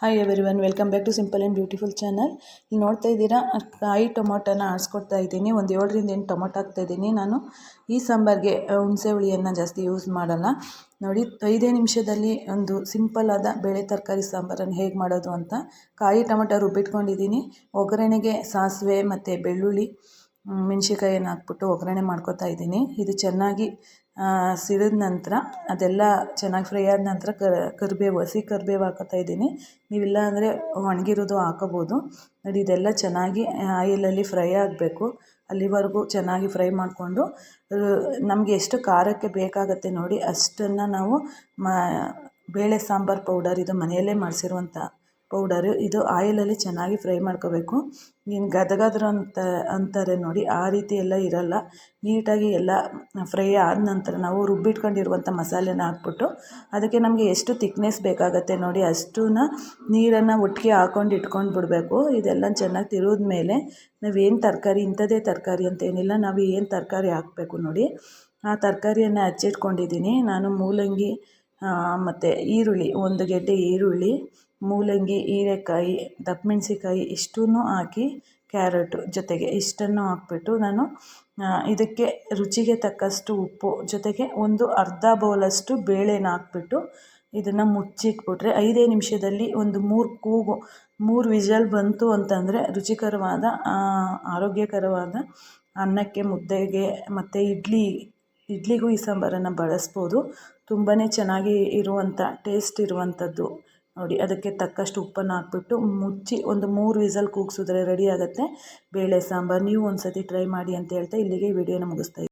Hi everyone welcome back to simple and beautiful channel ಇಲ್ಲಿ ನೋಡ್ತಾ ಇದ್ದೀರಾ, ಕಾಯಿ ಟೊಮೊಟೊನ ಆರಿಸ್ಕೊಡ್ತಾ ಇದ್ದೀನಿ. ಒಂದು ಏಳರಿಂದ ಎಂಟು ಟೊಮೊಟೊ ಹಾಕ್ತಾ ಇದ್ದೀನಿ. ನಾನು ಈ ಸಾಂಬಾರಿಗೆ ಹುಣಸೆ ಹುಳಿಯನ್ನು ಜಾಸ್ತಿ ಯೂಸ್ ಮಾಡಲ್ಲ. ನೋಡಿ, ಐದೇ ನಿಮಿಷದಲ್ಲಿ ಒಂದು ಸಿಂಪಲ್ ಆದ ಬೇಳೆ ತರಕಾರಿ ಸಾಂಬಾರನ್ನು ಹೇಗೆ ಮಾಡೋದು ಅಂತ ಕಾಯಿ ಟೊಮೊಟೊ ರುಬ್ಬಿಟ್ಕೊಂಡಿದ್ದೀನಿ. ಒಗ್ಗರಣೆಗೆ ಸಾಸಿವೆ ಮತ್ತು ಬೆಳ್ಳುಳ್ಳಿ ಮೆಣ್ಸಿನ್ಕಾಯನ್ನು ಹಾಕ್ಬಿಟ್ಟು ಒಗ್ಗರಣೆ ಮಾಡ್ಕೋತಾ ಇದ್ದೀನಿ. ಇದು ಚೆನ್ನಾಗಿ ಸಿಡಿದ ನಂತರ, ಅದೆಲ್ಲ ಚೆನ್ನಾಗಿ ಫ್ರೈ ಆದ ನಂತರ ಕರಿಬೇವು, ಹಸಿ ಕರಿಬೇವು ಹಾಕೋತಾ ಇದ್ದೀನಿ. ನೀವಿಲ್ಲ ಅಂದರೆ ಒಣಗಿರೋದು ಹಾಕೋಬೋದು. ನೋಡಿ, ಇದೆಲ್ಲ ಚೆನ್ನಾಗಿ ಆಯಿಲಲ್ಲಿ ಫ್ರೈ ಆಗಬೇಕು. ಅಲ್ಲಿವರೆಗೂ ಚೆನ್ನಾಗಿ ಫ್ರೈ ಮಾಡಿಕೊಂಡು ನಮಗೆ ಎಷ್ಟು ಖಾರಕ್ಕೆ ಬೇಕಾಗುತ್ತೆ ನೋಡಿ, ಅಷ್ಟನ್ನು ನಾವು ಮ, ಬೇಳೆ ಸಾಂಬಾರು ಪೌಡರ್ ಇದು ಮನೆಯಲ್ಲೇ ಮಾಡಿಸಿರುವಂಥ ಪೌಡರು, ಇದು ಆಯಿಲಲ್ಲಿ ಚೆನ್ನಾಗಿ ಫ್ರೈ ಮಾಡ್ಕೋಬೇಕು. ಏನು ಗದಗದ್ರು ಅಂತ, ಅಂತಾರೆ ನೋಡಿ, ಆ ರೀತಿ ಎಲ್ಲ ಇರಲ್ಲ. ನೀಟಾಗಿ ಎಲ್ಲ ಫ್ರೈ ಆದ ನಂತರ ನಾವು ರುಬ್ಬಿಟ್ಕೊಂಡಿರುವಂಥ ಮಸಾಲೆನ ಹಾಕ್ಬಿಟ್ಟು, ಅದಕ್ಕೆ ನಮಗೆ ಎಷ್ಟು ತಿಕ್ನೆಸ್ ಬೇಕಾಗುತ್ತೆ ನೋಡಿ ಅಷ್ಟನ್ನ ನೀರನ್ನು ಒಟ್ಟಿಗೆ ಹಾಕೊಂಡು ಇಟ್ಕೊಂಡು ಬಿಡಬೇಕು. ಇದೆಲ್ಲ ಚೆನ್ನಾಗಿ ತಿರುವುದ ಮೇಲೆ ನಾವೇನು ತರಕಾರಿ, ಇಂಥದ್ದೇ ತರಕಾರಿ ಅಂತೇನಿಲ್ಲ ನಾವು ಏನು ತರಕಾರಿ ಹಾಕಬೇಕು ನೋಡಿ. ಆ ತರಕಾರಿಯನ್ನು ಹಚ್ಚಿಟ್ಕೊಂಡಿದ್ದೀನಿ. ನಾನು ಮೂಲಂಗಿ ಮತ್ತು ಈರುಳ್ಳಿ, ಒಂದು ಗೆಡ್ಡೆ ಈರುಳ್ಳಿ ಮೂಲಂಗಿ, ಹೀರೆಕಾಯಿ ದಪ್ಪ ಮೆಣಸಿಕಾಯಿ ಇಷ್ಟನ್ನೂ ಹಾಕಿ ಕ್ಯಾರೆಟು ಜೊತೆಗೆ ಇಷ್ಟನ್ನು ಹಾಕ್ಬಿಟ್ಟು ನಾನು ಇದಕ್ಕೆ ರುಚಿಗೆ ತಕ್ಕಷ್ಟು ಉಪ್ಪು ಜೊತೆಗೆ ಒಂದು ಅರ್ಧ ಬೌಲಷ್ಟು ಬೇಳೆನ ಹಾಕ್ಬಿಟ್ಟು ಇದನ್ನು ಮುಚ್ಚಿಟ್ಬಿಟ್ರೆ ಐದೇ ನಿಮಿಷದಲ್ಲಿ ಒಂದು ಮೂರು ಕೂಗು, ಮೂರು ವಿಷಲ್ ಬಂತು ಅಂತಂದರೆ ರುಚಿಕರವಾದ ಆರೋಗ್ಯಕರವಾದ ಅನ್ನಕ್ಕೆ, ಮುದ್ದೆಗೆ ಮತ್ತು ಇಡ್ಲಿ, ಇಡ್ಲಿಗೂ ಈ ಸಾಂಬಾರನ್ನು ಬಳಸ್ಬೋದು. ತುಂಬಾ ಚೆನ್ನಾಗಿ ಇರುವಂಥ ಟೇಸ್ಟ್ ಇರುವಂಥದ್ದು ನೋಡಿ, ಅದಕ್ಕೆ ತಕ್ಕಷ್ಟು ಉಪ್ಪನ್ನು ಹಾಕ್ಬಿಟ್ಟು ಮುಚ್ಚಿ ಒಂದು ಮೂರು ವಿಸಲ್ ಕೂಗಿಸಿದ್ರೆ ರೆಡಿ ಆಗುತ್ತೆ. ಬೇಳೆ ಸಾಂಬಾರು, ನೀವು ಒಂದು ಸತಿ ಟ್ರೈ ಮಾಡಿ ಅಂತ ಹೇಳ್ತಾ ಇಲ್ಲಿಗೆ ವಿಡಿಯೋನ ಮುಗಿಸ್ತಾ